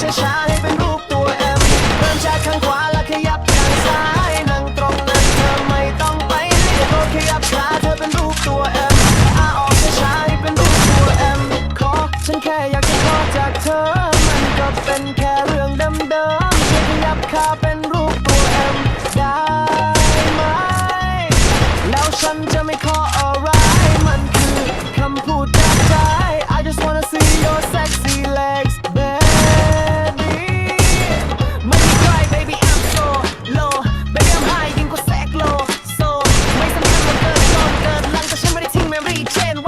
ช้าๆให้เป็นรูปตัวเอ็มเริ่มจากข้างขวาแล้วขยับทางซ้ายนั่งตรงนั้นเธอไม่ต้องไปเรียกรถขยับขาเธอเป็นรูปตัวเอ็มอาออกช้าๆให้เป็นรูปตัวเอ็มขอฉันแค่อยากจะขอจากเธอมันก็เป็นแค่ 2010